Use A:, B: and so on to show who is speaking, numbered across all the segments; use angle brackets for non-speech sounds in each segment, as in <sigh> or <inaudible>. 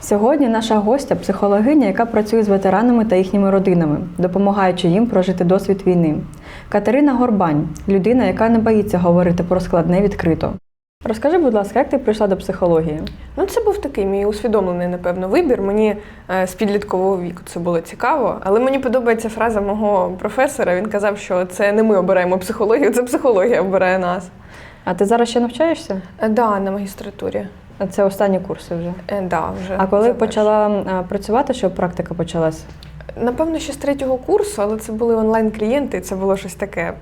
A: Сьогодні наша гостя психологиня, яка працює з ветеранами та їхніми родинами, допомагаючи їм прожити досвід війни. Катерина Горбань людина, яка не боїться говорити про складне відкрито. Розкажи, будь ласка, як ти прийшла до психології?
B: Ну, це був такий мій усвідомлений, напевно, вибір. Мені е, з підліткового віку це було цікаво. Але мені подобається фраза мого професора. Він казав, що це не ми обираємо психологію, це психологія обирає нас.
A: А ти зараз ще навчаєшся?
B: Е, Да, на магістратурі.
A: Це останні курси вже.
B: Е, Да, вже
A: А коли
B: завершую.
A: почала а, працювати, щоб практика почалась?
B: Напевно, ще з третього курсу, але це були онлайн-клієнти, і це було щось таке.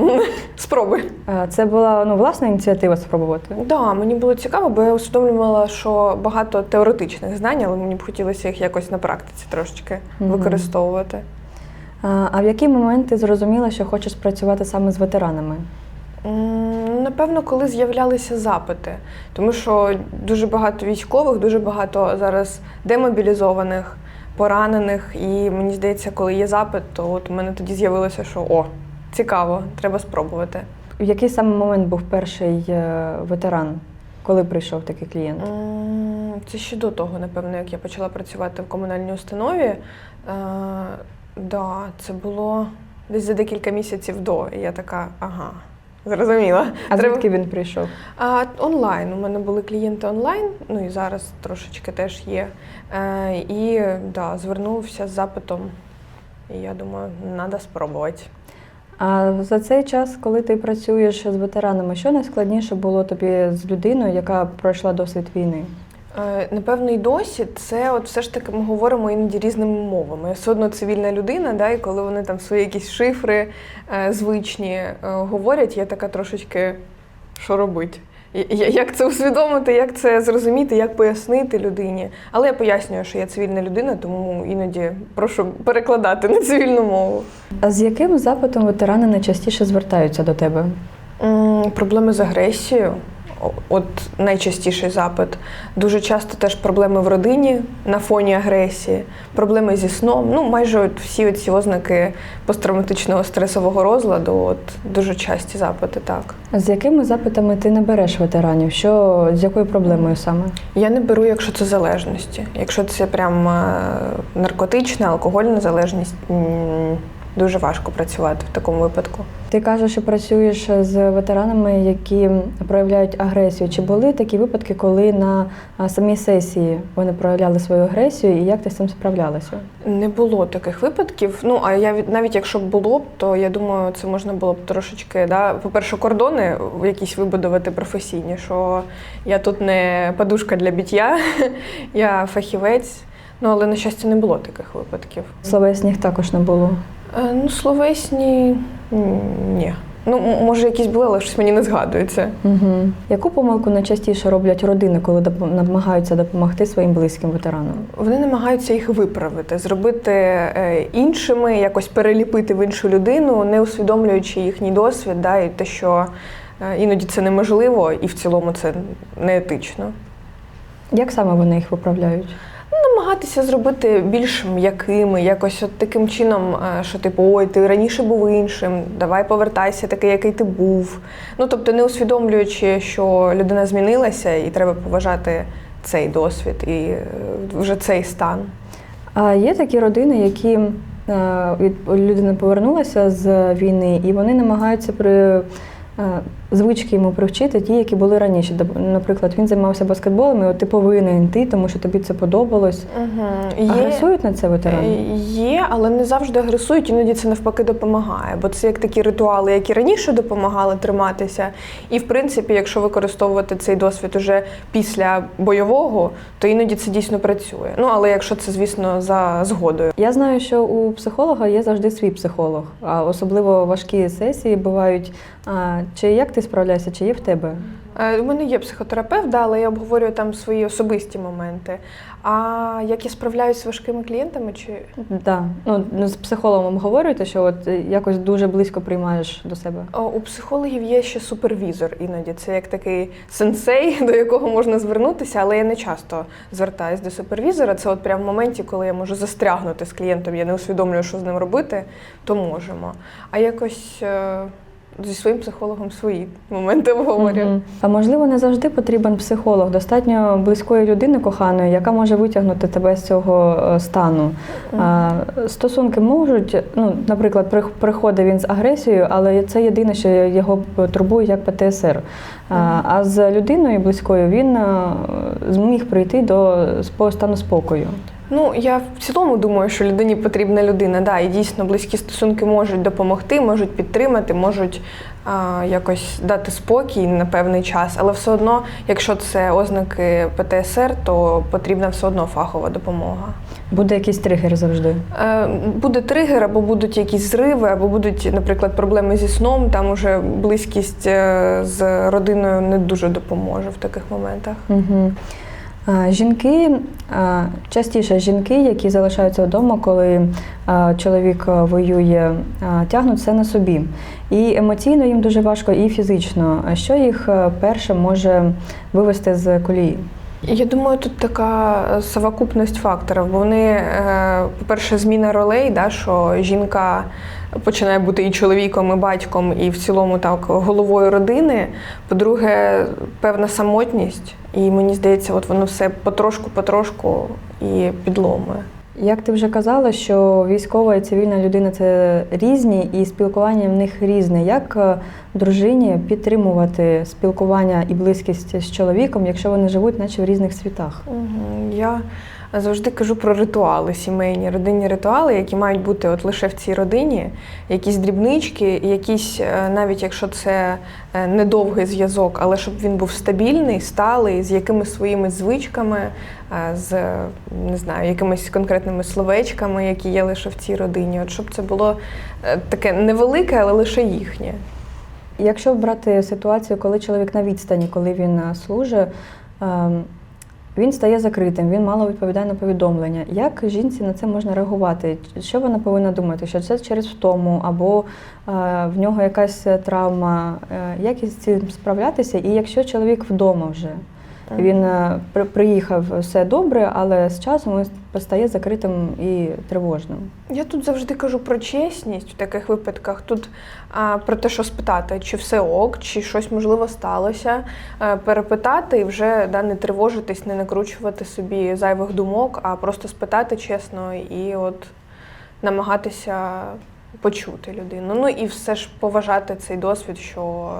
B: м, <laughs> Спроби.
A: Це була ну, власна ініціатива спробувати.
B: Да, мені було цікаво, бо я усвідомлювала, що багато теоретичних знань, але мені б хотілося їх якось на практиці трошечки
A: Мгм.
B: використовувати.
A: А, а в який момент ти зрозуміла, що хочеш працювати саме з ветеранами?
B: М, Напевно, коли з'являлися запити, тому що дуже багато військових, дуже багато зараз демобілізованих, поранених. І мені здається, коли є запит, то от у мене тоді з'явилося, що о, цікаво, треба спробувати.
A: В який саме момент був перший е, ветеран, коли прийшов такий клієнт?
B: Це ще до того, напевно, як я почала працювати в комунальній установі. Е, да, це було десь за декілька місяців до. І я така, ага, зрозуміла.
A: А
B: Треба-
A: звідки він прийшов?
B: А, онлайн. У мене були клієнти онлайн, ну і зараз трошечки теж є. А, і да, звернувся з запитом. І я думаю, треба спробувати.
A: А за цей час, коли ти працюєш з ветеранами, що найскладніше було тобі з людиною, яка пройшла досвід війни?
B: Е, Напевно, і досі це от все ж таки ми говоримо іноді різними мовами. Я все одно цивільна людина, да, і коли вони там свої якісь шифри е, звичні е, говорять, я така трошечки що робить? Як це усвідомити, як це зрозуміти, як пояснити людині. Але я пояснюю, що я цивільна людина, тому іноді прошу перекладати на цивільну мову.
A: А з яким запитом ветерани найчастіше звертаються до тебе?
B: М, Проблеми з агресією. От найчастіший запит. Дуже часто теж проблеми в родині на фоні агресії, проблеми зі сном. Ну, майже от всі ці ознаки посттравматичного стресового розладу, от дуже часті запити, так.
A: З якими запитами ти не береш ветеранів? Що з якою проблемою саме?
B: Я не беру, якщо це залежності. Якщо це прям е, наркотична, алкогольна залежність, дуже важко працювати в такому випадку.
A: Ти кажеш, що працюєш з ветеранами, які проявляють агресію. Чи були такі випадки, коли на самій сесії вони проявляли свою агресію, і як ти з цим справлялася?
B: Не було таких випадків. Ну а я навіть якщо б було б, то я думаю, це можна було б трошечки, да, по-перше, кордони якісь вибудувати професійні, що я тут не подушка для біття, <laughs> я фахівець. Ну але на щастя не було таких випадків.
A: Словесніх також не було.
B: Е, ну, словесні ні. Ну, може, якісь були, але щось мені не згадується.
A: Угу. Яку помилку найчастіше роблять родини, коли доп- намагаються допомогти своїм близьким ветеранам?
B: Вони намагаються їх виправити, зробити е, іншими, якось переліпити в іншу людину, не усвідомлюючи їхній досвід, да, і те, що е, іноді це неможливо, і в цілому це неетично.
A: Як саме вони їх виправляють?
B: Намагатися зробити більш м'якими, якось от таким чином, е, що типу, ой, ти раніше був іншим, давай повертайся такий, який ти був. Ну тобто, не усвідомлюючи, що людина змінилася, і треба поважати цей досвід і е, вже цей стан.
A: А є такі родини, які е, від людина повернулася з війни, і вони намагаються при звички йому привчити ті, які були раніше. Наприклад, він займався баскетболом, і от ти повинен йти, тому що тобі це подобалось.
B: Угу.
A: Агресують на це ветерани?
B: Е, Є, але не завжди агресують, іноді це навпаки допомагає. Бо це як такі ритуали, які раніше допомагали триматися. І в принципі, якщо використовувати цей досвід уже після бойового, то іноді це дійсно працює. Ну але якщо це, звісно, за згодою.
A: Я знаю, що у психолога є завжди свій психолог, а особливо важкі сесії бувають. А, чи як ти справляєшся, чи є в тебе?
B: Е, У мене є психотерапевт, да, але я обговорюю там свої особисті моменти. А як я справляюсь з важкими клієнтами, чи
A: Да. Ну, з психологом обговорюєте, що от е, якось дуже близько приймаєш до себе.
B: У психологів є ще супервізор іноді. Це як такий сенсей, <laughs> до якого можна звернутися, але я не часто звертаюсь до супервізора. Це от прямо в моменті, коли я можу застрягнути з клієнтом, я не усвідомлюю, що з ним робити, то можемо. А якось. Зі своїм психологом свої моменти обговорюю.
A: Мгм. А можливо, не завжди потрібен психолог, достатньо близької людини коханої, яка може витягнути тебе з цього е, стану. А, Стосунки можуть, ну, наприклад, приходить він з агресією, але це єдине, що його турбує як ПТСР. А, а з людиною близькою він е, зміг прийти до стану спокою.
B: Ну, я в цілому думаю, що людині потрібна людина. Да, і дійсно близькі стосунки можуть допомогти, можуть підтримати, можуть а, якось дати спокій на певний час. Але все одно, якщо це ознаки ПТСР, то потрібна все одно фахова допомога.
A: Буде якийсь тригер завжди.
B: Е, Буде тригер, або будуть якісь зриви, або будуть, наприклад, проблеми зі сном. Там уже близькість е, з родиною не дуже допоможе в таких моментах.
A: Угу. Жінки частіше жінки, які залишаються вдома, коли чоловік воює, тягнуть все на собі. І емоційно їм дуже важко, і фізично. Що їх перше може вивести з колії?
B: Я думаю, тут така е, совокупність факторів, бо вони, е, по-перше, зміна ролей, да, що жінка починає бути і чоловіком, і батьком, і в цілому так головою родини. По-друге, певна самотність, і мені здається, от воно все потрошку-потрошку і підломує.
A: Як ти вже казала, що військова і цивільна людина це різні, і спілкування в них різне. Як е, дружині підтримувати спілкування і близькість з чоловіком, якщо вони живуть, наче в різних світах?
B: Я завжди кажу про ритуали, сімейні, родинні ритуали, які мають бути от лише в цій родині, якісь дрібнички, якісь, е, навіть якщо це е, недовгий зв'язок, але щоб він був стабільний, сталий, з якимись своїми звичками, е, з не знаю, якимись конкретними словечками, які є лише в цій родині. От щоб це було таке невелике, але лише їхнє.
A: Якщо брати ситуацію, коли чоловік на відстані, коли він служить, ем, він стає закритим, він мало відповідає на повідомлення. Як жінці на це можна реагувати? Що вона повинна думати? Що це через втому, або е, в нього якась травма? Е, Як із цим справлятися? І якщо чоловік вдома вже, він е, при- приїхав все добре, але з часом він стає закритим і тривожним.
B: Я тут завжди кажу про чесність в таких випадках. Тут а, про те, що спитати, чи все ок, чи щось можливо сталося, е, перепитати і вже да, не тривожитись, не накручувати собі зайвих думок, а просто спитати чесно і от намагатися почути людину. Ну і все ж поважати цей досвід, що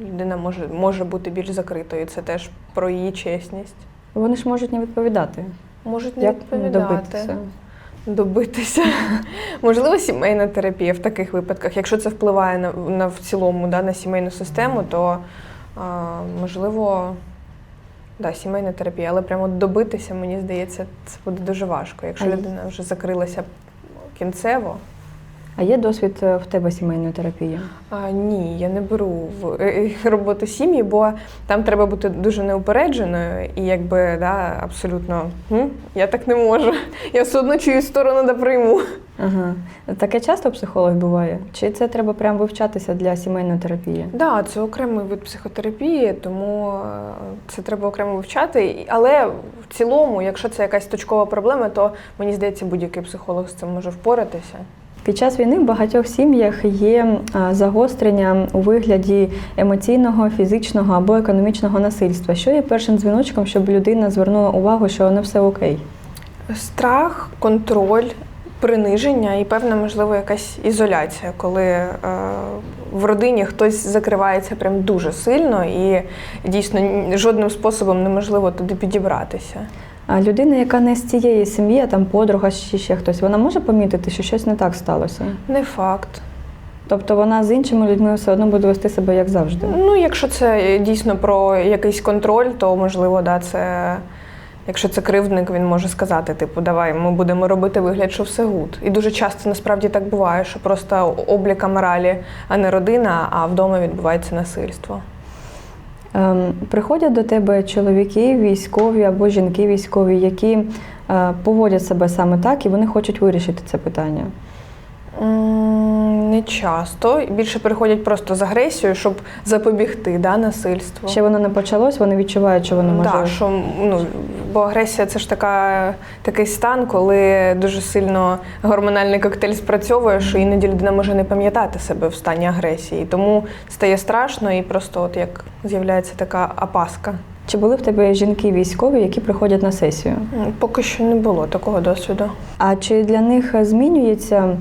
B: людина може, може бути більш закритою. Це теж про її чесність.
A: Вони ж можуть не відповідати.
B: Можуть не
A: Як
B: відповідати.
A: добитися?
B: добитися. <laughs> Можливо, сімейна терапія в таких випадках. Якщо це впливає на, на в цілому да, на сімейну систему, то а, можливо, да, сімейна терапія. Але прямо добитися, мені здається, це буде дуже важко. Якщо людина вже закрилася кінцево.
A: А є досвід е, в тебе сімейної терапії?
B: А, ні, я не беру в е, е, роботу сім'ї, бо там треба бути дуже неупередженою і якби да, абсолютно «М, я так не можу. Я все одно чиюсь сторону да прийму.
A: Ага. Таке часто у психологів буває? Чи це треба прямо вивчатися для сімейної терапії?
B: Так, да, це окремий вид психотерапії, тому це треба окремо вивчати. Але в цілому, якщо це якась точкова проблема, то мені здається, будь-який психолог з цим може впоратися.
A: Під час війни в багатьох сім'ях є загострення у вигляді емоційного, фізичного або економічного насильства. Що є першим дзвіночком, щоб людина звернула увагу, що не все окей?
B: Страх, контроль, приниження і певна, можливо, якась ізоляція, коли е, в родині хтось закривається прям дуже сильно і дійсно жодним способом неможливо туди підібратися.
A: А людина, яка не з цієї сім'ї, а там подруга чи ще хтось, вона може помітити, що щось не так сталося.
B: Не факт.
A: Тобто вона з іншими людьми все одно буде вести себе як завжди.
B: Ну, якщо це дійсно про якийсь контроль, то можливо, да, це. Якщо це кривдник, він може сказати, типу, давай, ми будемо робити вигляд, що все гуд. І дуже часто насправді так буває, що просто обліка моралі, а не родина, а вдома відбувається насильство.
A: Ем, приходять до тебе чоловіки військові або жінки військові, які е, поводять себе саме так, і вони хочуть вирішити це питання.
B: Не часто. Більше переходять просто з агресією, щоб запобігти да, насильству.
A: Ще воно не почалось, вони відчувають, що воно може.
B: Да, що, ну, бо агресія це ж така, такий стан, коли дуже сильно гормональний коктейль спрацьовує, що іноді людина може не пам'ятати себе в стані агресії. Тому стає страшно і просто от як з'являється така опаска.
A: Чи були в тебе жінки військові, які приходять на сесію?
B: Поки що не було такого досвіду.
A: А чи для них змінюється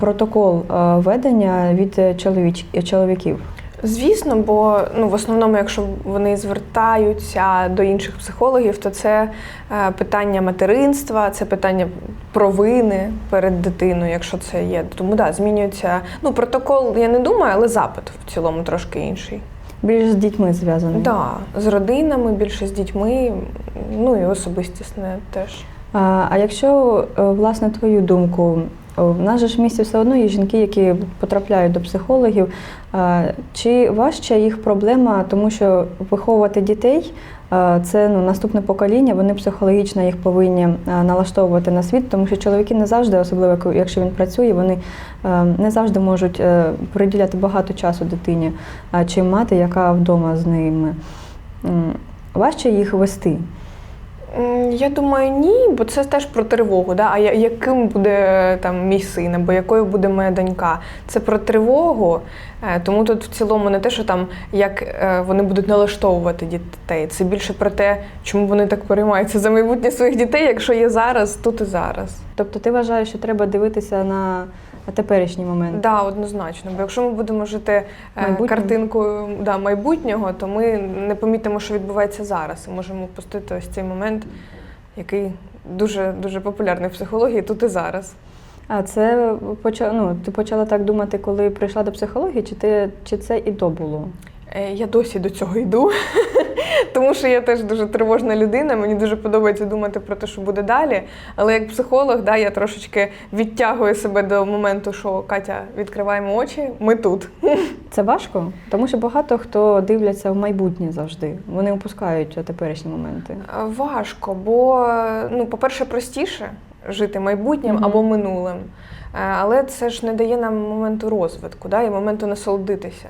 A: протокол ведення від е, чоловіч... чоловіків?
B: Звісно, бо ну в основному, якщо вони звертаються до інших психологів, то це е, питання материнства, це питання провини перед дитиною, якщо це є. Тому да, змінюється. Ну, протокол, я не думаю, але запит в цілому трошки інший.
A: Більш з дітьми зв'язаний?
B: Да, з родинами, більше з дітьми, ну і особистісне теж.
A: А, а якщо, е, власне, твою думку, в нас же ж місті все одно є жінки, які потрапляють до психологів. Чи важча їх проблема, тому що виховувати дітей це ну, наступне покоління, вони психологічно їх повинні налаштовувати на світ, тому що чоловіки не завжди, особливо якщо він працює, вони е, не завжди можуть е, приділяти багато часу дитині, чи мати, яка вдома з ними. Важче їх вести.
B: Я думаю, ні, бо це теж про тривогу. Да? А яким буде там мій син, або якою буде моя донька? Це про тривогу. Е, Тому тут в цілому не те, що там як е, вони будуть налаштовувати дітей. Це більше про те, чому вони так переймаються за майбутнє своїх дітей, якщо є зараз, тут і зараз.
A: Тобто ти вважаєш, що треба дивитися на теперішній момент?
B: Да, однозначно. Бо якщо ми будемо жити е, картинкою да, майбутнього, то ми не помітимо, що відбувається зараз, і можемо впустити ось цей момент, який дуже дуже популярний в психології тут і зараз.
A: А це поча... ну, ти почала так думати, коли прийшла до психології, чи ти чи це і до було?
B: Е, Я досі до цього йду, <laughs> тому що я теж дуже тривожна людина. Мені дуже подобається думати про те, що буде далі. Але як психолог, да, я трошечки відтягую себе до моменту, що Катя, відкриваємо очі, ми тут.
A: Це важко, тому що багато хто дивляться в майбутнє завжди. Вони опускають теперішні моменти.
B: Е, Важко, бо, ну, по-перше, простіше жити майбутнім
A: Мгм.
B: або минулим. Е, Але це ж не дає нам моменту розвитку, да, і моменту насолодитися.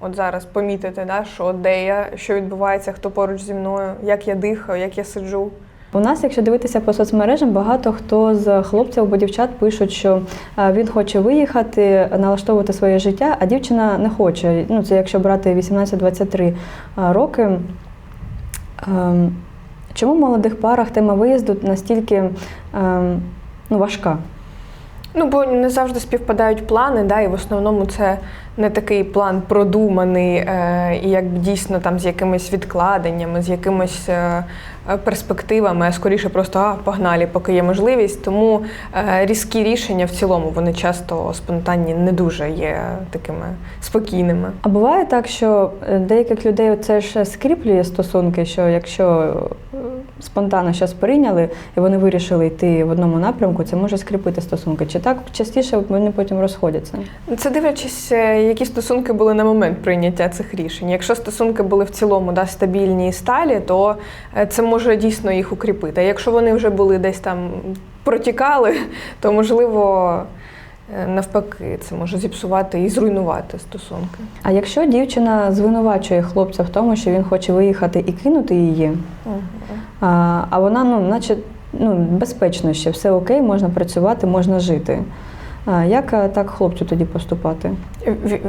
B: От зараз помітити, да, що де я, що відбувається, хто поруч зі мною, як я дихаю, як я сиджу.
A: У нас, якщо дивитися по соцмережам, багато хто з хлопців або дівчат пишуть, що е, він хоче виїхати, налаштовувати своє життя, а дівчина не хоче. Ну, це якщо брати 18-23 роки. Ем, Чому в молодих парах тема виїзду настільки ем, ну, важка?
B: Ну, бо не завжди співпадають плани, да, і в основному це не такий план продуманий, е, і якби дійсно там з якимись відкладеннями, з якимись е, е, перспективами, а скоріше просто а, погнали, поки є можливість. Тому е, різкі рішення в цілому вони часто спонтанні не дуже є такими спокійними.
A: А буває так, що е, деяких людей це ж скріплює стосунки, що якщо е, спонтанно щось прийняли і вони вирішили йти в одному напрямку, це може скріпити стосунки. Чи так частіше вони потім розходяться?
B: Це дивлячись, які стосунки були на момент прийняття цих рішень. Якщо стосунки були в цілому да, стабільні і сталі, то це може дійсно їх укріпити. А якщо вони вже були десь там протікали, <laughs> то можливо е, навпаки це може зіпсувати і зруйнувати стосунки.
A: А якщо дівчина звинувачує хлопця в тому, що він хоче виїхати і кинути її, а, а вона, ну, наче ну, безпечно ще, все окей, можна працювати, можна жити. А, як е, так хлопцю тоді поступати?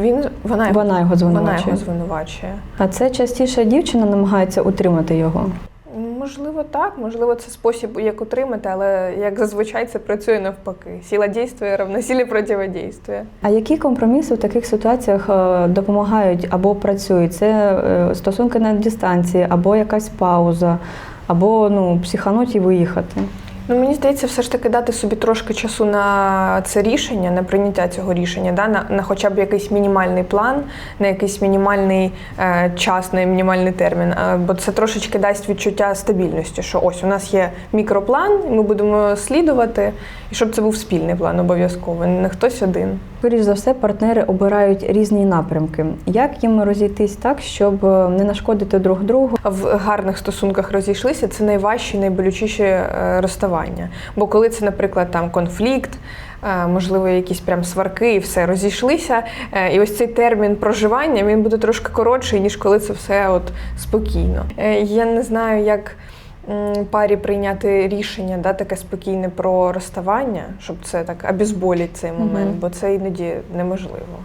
B: Він вона,
A: Вона його
B: вона його звинувачує.
A: А це частіше дівчина намагається утримати його.
B: Можливо, так, можливо, це спосіб, як утримати, але як зазвичай це працює навпаки. Сіла дійствує, равносілі противодійствує.
A: А які компроміси в таких ситуаціях е, допомагають або працюють? Це е, стосунки на дистанції, або якась пауза, або ну, психануть і виїхати.
B: Ну, мені здається, все ж таки дати собі трошки часу на це рішення, на прийняття цього рішення, да? на, на хоча б якийсь мінімальний план, на якийсь мінімальний е, час, на мінімальний термін. Е, бо це трошечки дасть відчуття стабільності, що ось у нас є мікроплан, і ми будемо слідувати, і щоб це був спільний план обов'язково, не хтось один.
A: Скоріш за все, партнери обирають різні напрямки. Як їм розійтись так, щоб е, не нашкодити друг другу?
B: в гарних стосунках розійшлися, це найважче, найболючіше е, розставання. Бо коли це, наприклад, там конфлікт, е, можливо, якісь прям сварки і все розійшлися. Е, І ось цей термін проживання він буде трошки коротший, ніж коли це все от спокійно. Е, Я не знаю, як парі прийняти рішення, да, таке спокійне про розставання, щоб це так обезболить цей момент,
A: Мгм.
B: бо це іноді неможливо.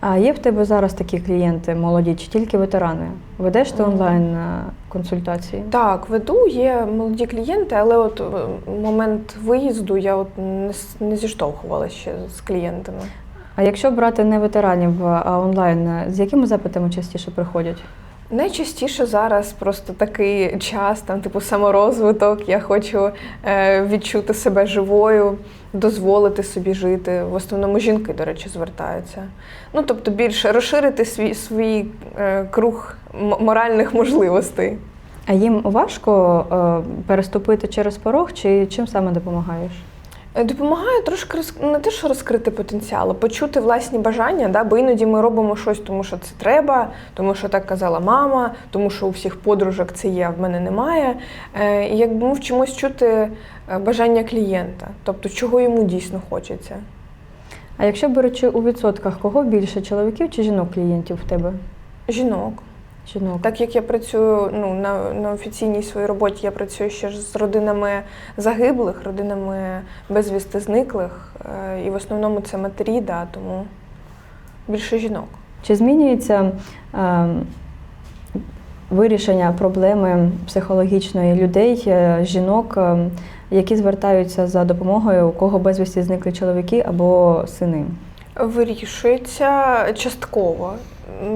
A: А є в тебе зараз такі клієнти молоді чи тільки ветерани? Ведеш ти онлайн е, консультації?
B: Так, веду, є молоді клієнти, але от е, момент виїзду я от не, зіштовхувалася ще з клієнтами.
A: А якщо брати не ветеранів, а онлайн, е, з якими запитами частіше приходять?
B: Найчастіше зараз просто такий час, там, типу, саморозвиток. Я хочу е, відчути себе живою, дозволити собі жити. В основному жінки, до речі, звертаються. Ну, тобто, більше розширити свій, свій е, круг моральних можливостей.
A: А їм важко е, переступити через порог, чи чим саме допомагаєш?
B: Допомагає трошки роз... не те, що розкрити потенціал, а почути власні бажання, да? бо іноді ми робимо щось, тому що це треба, тому що так казала мама, тому що у всіх подружок це є, а в мене немає. Е, І якби ми вчимось чути е, бажання клієнта, тобто чого йому дійсно хочеться.
A: А якщо беручи у відсотках, кого більше чоловіків чи жінок клієнтів в тебе?
B: Жінок.
A: Жінок.
B: Так як я працюю ну, на, на офіційній своїй роботі, я працюю ще ж з родинами загиблих, родинами безвісти зниклих. е, І в основному це матері, да, тому більше жінок.
A: Чи змінюється е, вирішення проблеми психологічної людей, е, жінок, е, які звертаються за допомогою, у кого безвісті зникли чоловіки або сини?
B: Вирішується частково.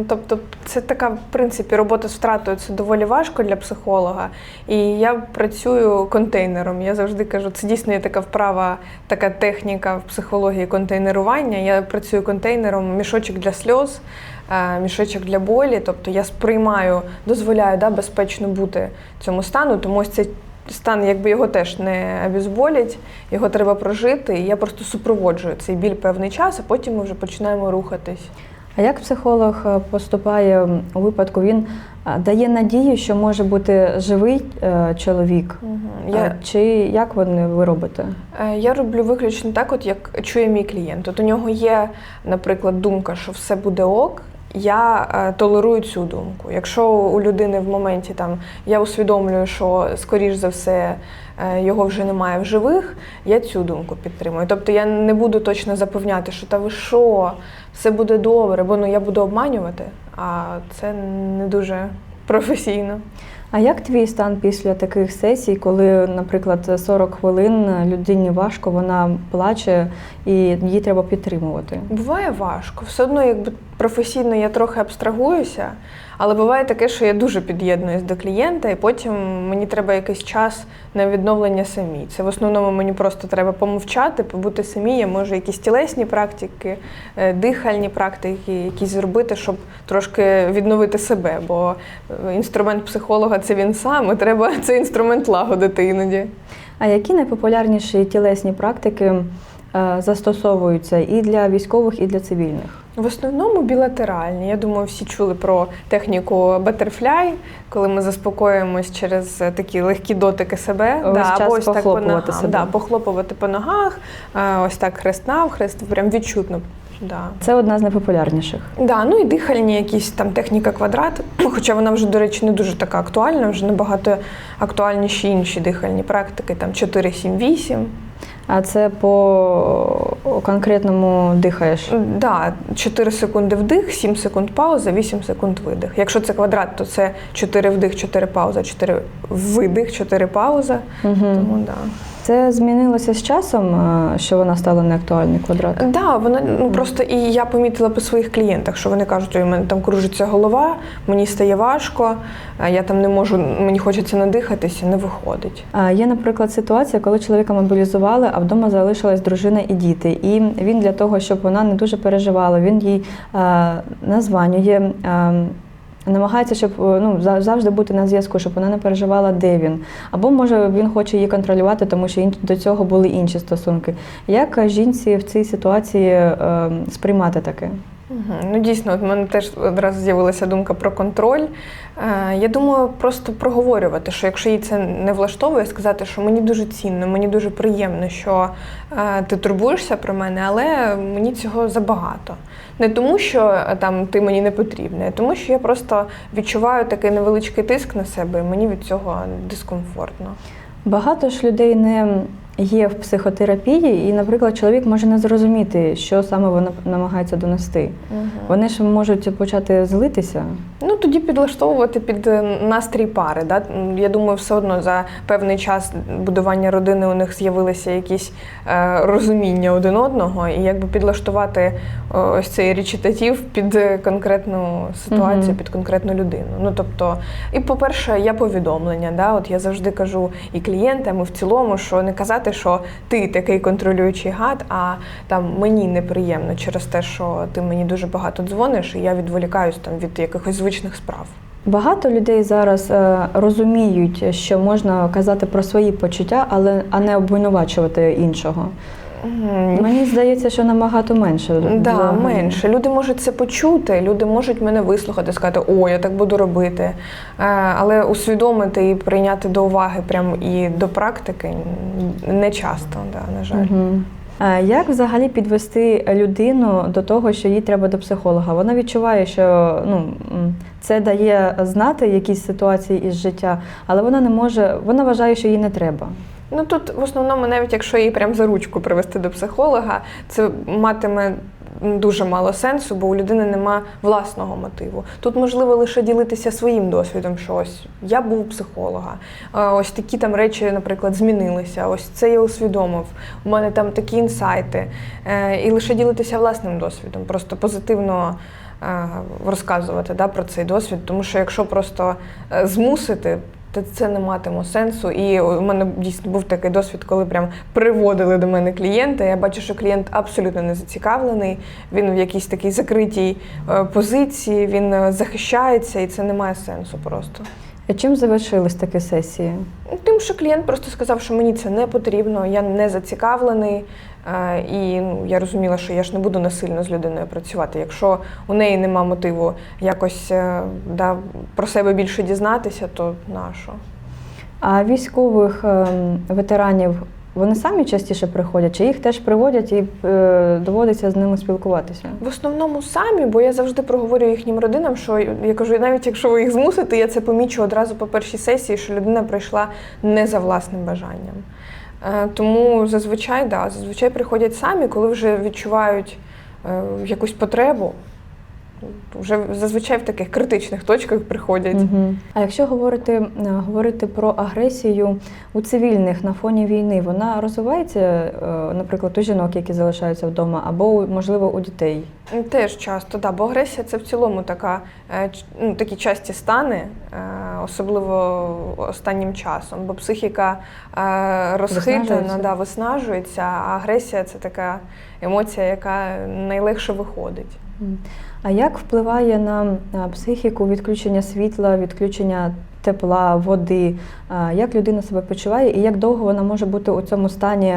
B: Тобто, це така, в принципі, робота з втратою це доволі важко для психолога. І я працюю контейнером. Я завжди кажу, це дійсно є така вправа, така техніка в психології контейнерування. Я працюю контейнером мішочок для сльоз, е, мішочок для болі. Тобто я сприймаю, дозволяю да, безпечно бути цьому стану, тому ось цей стан, якби його теж не обезболять, його треба прожити. І я просто супроводжую цей біль певний час, а потім ми вже починаємо рухатись.
A: А як психолог е, поступає у випадку? Він е, дає надію, що може бути живий е, чоловік.
B: Я,
A: Я... Чи як вони ви робите?
B: Я роблю виключно так, от як чує мій клієнт. От у нього є, наприклад, думка, що все буде ок. Я толерую цю думку. Якщо у людини в моменті там я усвідомлюю, що скоріш за все його вже немає в живих, я цю думку підтримую. Тобто я не буду точно запевняти, що та ви що, все буде добре, бо ну я буду обманювати, а це не дуже професійно.
A: А як твій стан після таких сесій, коли, наприклад, 40 хвилин людині важко, вона плаче і її треба підтримувати?
B: Буває важко. Все одно, якби професійно я трохи абстрагуюся, але буває таке, що я дуже під'єднуюсь до клієнта, і потім мені треба якийсь час на відновлення самій. Це в основному мені просто треба помовчати, побути самі. Я можу якісь тілесні практики, е, дихальні практики, якісь зробити, щоб трошки відновити себе. Бо е, інструмент психолога це він сам, і треба цей інструмент лагодити іноді.
A: А які найпопулярніші тілесні практики застосовуються і для військових, і для цивільних?
B: В основному білатеральні. Я думаю, всі чули про техніку Butterfly, коли ми заспокоюємось через е, такі легкі дотики себе.
A: Весь час
B: або ось так по ногам.
A: себе.
B: Да, похлопувати по ногах, е, ось так хрест навхрест, прям відчутно. Да.
A: Це одна з найпопулярніших.
B: Да, ну і дихальні якісь там техніка квадрат, <clears throat> хоча вона вже, до речі, не дуже така актуальна, вже набагато актуальніші інші дихальні практики, там 4, 7, 8.
A: А це по конкретному дихаєш.
B: Да, 4 секунди вдих, 7 секунд пауза, 8 секунд видих. Якщо це квадрат, то це 4 вдих, 4 пауза, 4 видих, 4 пауза.
A: Угу.
B: Тому да.
A: Це змінилося з часом, е, що вона стала неактуальний квадрат.
B: Да, вона ну просто і я помітила по своїх клієнтах, що вони кажуть, у мене там кружиться голова, мені стає важко, я там не можу, мені хочеться надихатися, не виходить.
A: А Є, наприклад, ситуація, коли чоловіка мобілізували, а вдома залишилась дружина і діти. І він для того, щоб вона не дуже переживала, він їй е, названює. Намагається, щоб е, ну за- завжди бути на зв'язку, щоб вона не переживала, де він. Або може він хоче її контролювати, тому що до цього були інші стосунки. Як е, жінці в цій ситуації е, сприймати таке?
B: Ну, дійсно, от мене теж одразу з'явилася думка про контроль. Е, Я думаю, просто проговорювати, що якщо їй це не влаштовує, сказати, що мені дуже цінно, мені дуже приємно, що е, ти турбуєшся про мене, але мені цього забагато. Не тому, що е, там ти мені не потрібна, а тому, що я просто відчуваю такий невеличкий тиск на себе, і мені від цього дискомфортно.
A: Багато ж людей не є в психотерапії, і, наприклад, чоловік може не зрозуміти, що саме вона намагається донести. Вони ж можуть почати злитися.
B: Ну тоді підлаштовувати під е, настрій пари. Да? Я думаю, все одно за певний час будування родини у них з'явилися якісь е, розуміння один одного, і якби підлаштувати ось цей речитатив під е, конкретну ситуацію,
A: Мгм.
B: під конкретну людину. Ну тобто, і по-перше, я повідомлення. Да? От я завжди кажу і клієнтам, і в цілому, що не казати, що ти такий контролюючий гад, а там мені неприємно через те, що ти мені дуже багато дзвониш, і я відволікаюсь там від якихось звичних справ.
A: Багато людей зараз е, розуміють, що можна казати про свої почуття, але а не обвинувачувати іншого. Мені здається, що набагато менше.
B: Да,
A: взагалі.
B: менше. Люди можуть це почути, люди можуть мене вислухати, сказати, о, я так буду робити. Е, Але усвідомити і прийняти до уваги прям і до практики не часто, да, на жаль.
A: Е, Як взагалі підвести людину до того, що їй треба до психолога? Вона відчуває, що ну, це дає знати якісь ситуації із життя, але вона не може, вона вважає, що їй не треба.
B: Ну тут в основному, навіть якщо її прям за ручку привести до психолога, це матиме дуже мало сенсу, бо у людини нема власного мотиву. Тут можливо лише ділитися своїм досвідом, що ось я був психолога, ось такі там речі, наприклад, змінилися. Ось це я усвідомив. У мене там такі інсайти. Е, І лише ділитися власним досвідом, просто позитивно. е, Розказувати да, про цей досвід, тому що якщо просто е, змусити, це не матиме сенсу. І у мене дійсно був такий досвід, коли прям приводили до мене клієнта. Я бачу, що клієнт абсолютно не зацікавлений. Він в якійсь такій закритій е, позиції, він е, захищається, і це не має сенсу просто.
A: А Чим завершились такі сесії?
B: Тим, що клієнт просто сказав, що мені це не потрібно, я не зацікавлений. Е, І ну, я розуміла, що я ж не буду насильно з людиною працювати. Якщо у неї нема мотиву якось е, да, про себе більше дізнатися, то нащо?
A: А військових ем, ветеранів вони самі частіше приходять, чи їх теж приводять і е, доводиться з ними спілкуватися?
B: В основному самі, бо я завжди проговорюю їхнім родинам, що я кажу, навіть якщо ви їх змусите, я це помічу одразу по першій сесії, що людина прийшла не за власним бажанням. Е, Тому зазвичай, да, зазвичай приходять самі, коли вже відчувають е, якусь потребу. Вже зазвичай в таких критичних точках приходять.
A: Угу. А якщо говорити, е, говорити про агресію у цивільних на фоні війни, вона розвивається, е, наприклад, у жінок, які залишаються вдома, або можливо у дітей?
B: Теж часто, да, бо агресія це в цілому така, е, ну, такі часті стани, особливо останнім часом, бо психіка розхитана, да, виснажується, а агресія це така емоція, яка найлегше виходить.
A: А як впливає на психіку відключення світла, відключення тепла, води? Як людина себе почуває і як довго вона може бути у цьому стані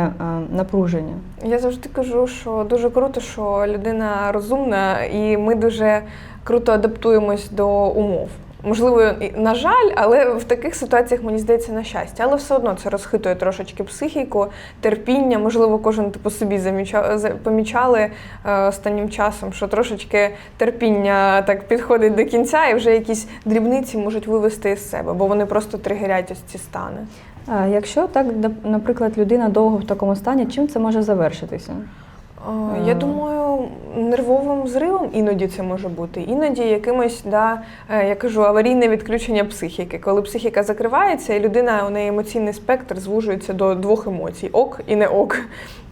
A: напруження?
B: Я завжди кажу, що дуже круто, що людина розумна, і ми дуже круто адаптуємось до умов. Можливо, на жаль, але в таких ситуаціях мені здається на щастя. Але все одно це розхитує трошечки психіку, терпіння. Можливо, кожен по собі заміча- за- помічали е, останнім часом, що трошечки терпіння так підходить до кінця, і вже якісь дрібниці можуть вивести із себе, бо вони просто тригерять ось ці стани.
A: А Якщо так, наприклад, людина довго в такому стані, чим це може завершитися?
B: Е. Я думаю, нервовим зривом іноді це може бути. Іноді якимось, да, е, я кажу, аварійне відключення психіки, коли психіка закривається, і людина у неї емоційний спектр звужується до двох емоцій ок і не ок.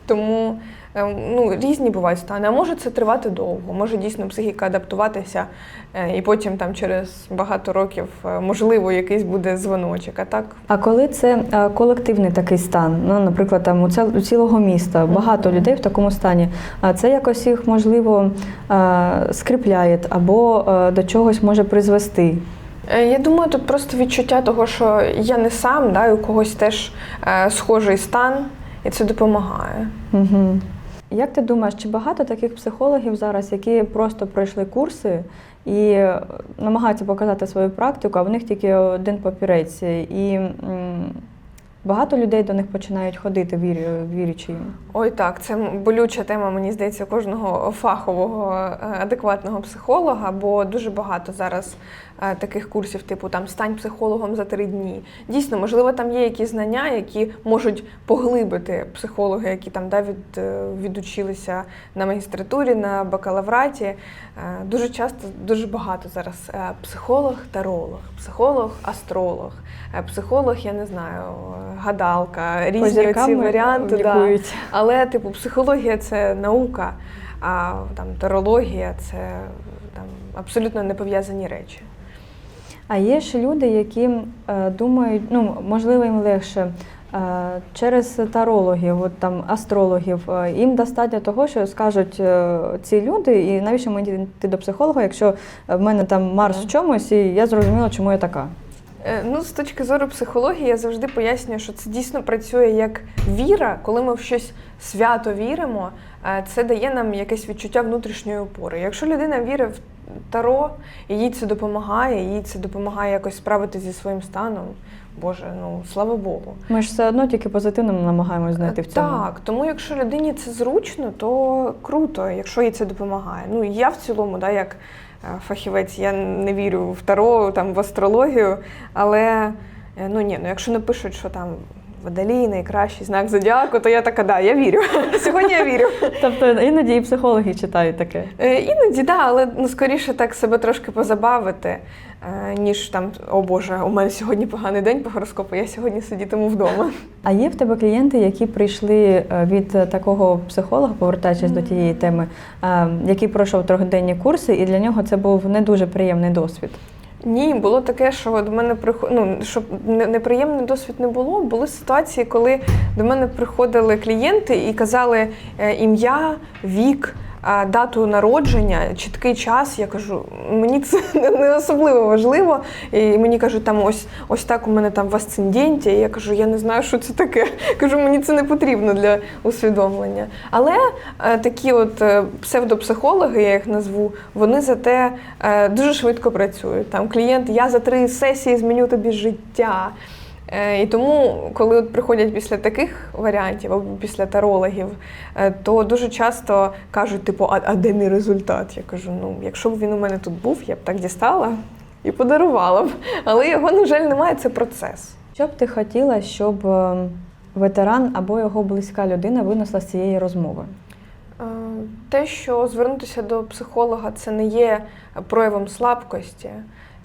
B: Тому ну, різні бувають стани. А може це тривати довго, може дійсно психіка адаптуватися, е, і потім там через багато років е, можливо якийсь буде дзвоночок. А так
A: А коли це е, колективний такий стан, ну, наприклад, там у цілого міста багато людей в такому стані, а це якось їх можливо скріпляє або до чогось може призвести.
B: Я думаю, тут просто відчуття того, що я не сам, да, і у когось теж схожий стан, і це допомагає.
A: Угу. Як ти думаєш, чи багато таких психологів зараз, які просто пройшли курси і е, намагаються показати свою практику, а в них тільки один папірець, і багато людей до них починають ходити, вірячи їм?
B: Ой, так, це болюча тема, мені здається, кожного фахового е, адекватного психолога, бо дуже багато зараз таких курсів, типу там стань психологом за три дні. Дійсно, можливо, там є якісь знання, які можуть поглибити психологи, які там да, від, е, відучилися на магістратурі, на бакалавраті. Е, Дуже часто, дуже багато зараз е, психолог-таролог, психолог-астролог, е, психолог, я не знаю, е, гадалка, різні ці варіанти. Да. Але, типу, психологія це наука, а там тарологія це там абсолютно не пов'язані речі.
A: А є ж люди, які е, думають, ну можливо, їм легше е, через тарологів, от там астрологів. е, їм достатньо того, що скажуть ці люди, і навіщо мені йти до психолога, якщо в мене там Марс в чомусь, і я зрозуміла, чому я така.
B: Ну, з точки зору психології, я завжди пояснюю, що це дійсно працює як віра, коли ми в щось свято віримо, це дає нам якесь відчуття внутрішньої опори. Якщо людина вірить в таро, і їй це допомагає, їй це допомагає якось справитися зі своїм станом. Боже, ну слава Богу.
A: Ми ж все одно тільки позитивно намагаємось знайти в цьому.
B: Так, тому якщо людині це зручно, то круто, якщо їй це допомагає. Ну я в цілому, да, як е, фахівець, я не вірю в таро, там в астрологію, але е, ну ні, ну якщо напишуть, що там водолій найкращий знак зодіаку, то я така, да, я вірю. <laughs> Сьогодні я вірю.
A: Тобто іноді і психологи читають таке.
B: Е, Іноді, да, але ну скоріше так себе трошки позабавити, е, ніж там, о Боже, у мене сьогодні поганий день по гороскопу, я сьогодні сидітиму вдома.
A: А є в тебе клієнти, які прийшли е, від такого психолога, повертаючись до тієї теми, е, який пройшов трьохденні курси, і для нього це був не дуже приємний досвід.
B: Ні, було таке, що до мене приход... ну, щоб неприємний досвід не було. Були ситуації, коли до мене приходили клієнти і казали е, ім'я, вік, дату народження, чіткий час. Я кажу, мені це <laughs> не- особливо важливо. І мені кажуть, там ось ось так у мене там в асценденті. І я кажу, я не знаю, що це таке. <laughs> Кажу, мені це не потрібно для усвідомлення. Але е, такі от е, псевдопсихологи, я їх назву, вони зате е, дуже швидко працюють. Там клієнт, я за три сесії зміню тобі життя. Е, І тому, коли от приходять після таких варіантів або після тарологів, е, то дуже часто кажуть, типу, а, а де мій результат? Я кажу, ну, якщо б він у мене тут був, я б так дістала і подарувала б. Але його, на жаль, немає, це процес.
A: Що б ти хотіла, щоб е, ветеран або його близька людина винесла з цієї розмови?
B: Те, що звернутися до психолога, це не є проявом слабкості,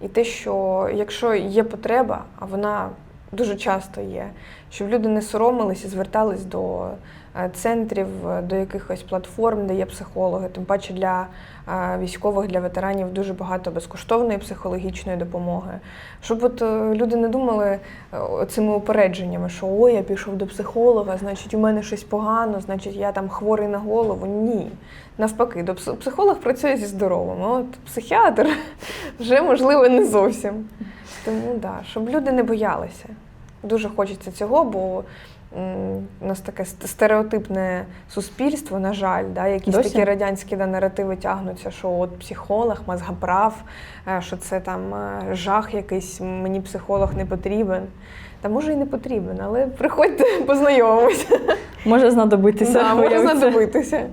B: і те, що якщо є потреба, а вона дуже часто є, щоб люди не соромились і звертались до е, центрів, е, до якихось платформ, де є психологи. Тим паче для е, військових, для ветеранів дуже багато безкоштовної психологічної допомоги. Щоб от люди не думали цими упередженнями, що ой, я пішов до психолога, значить, у мене щось погано, значить, я там хворий на голову. Ні. Навпаки, до психолог працює зі здоровими. От психіатр <laughs> вже можливо не зовсім. Тому да, щоб люди не боялися. Дуже хочеться цього, бо у нас таке стереотипне суспільство, на жаль, да, якісь
A: Досі?
B: такі радянські да, наративи тягнуться, що от психолог, мозгоправ, е, що це там е, жах якийсь, мені психолог не потрібен. Та може і не потрібен, але приходьте, <laughs> познайомимося.
A: Може знадобитися.
B: Да, може знадобитися.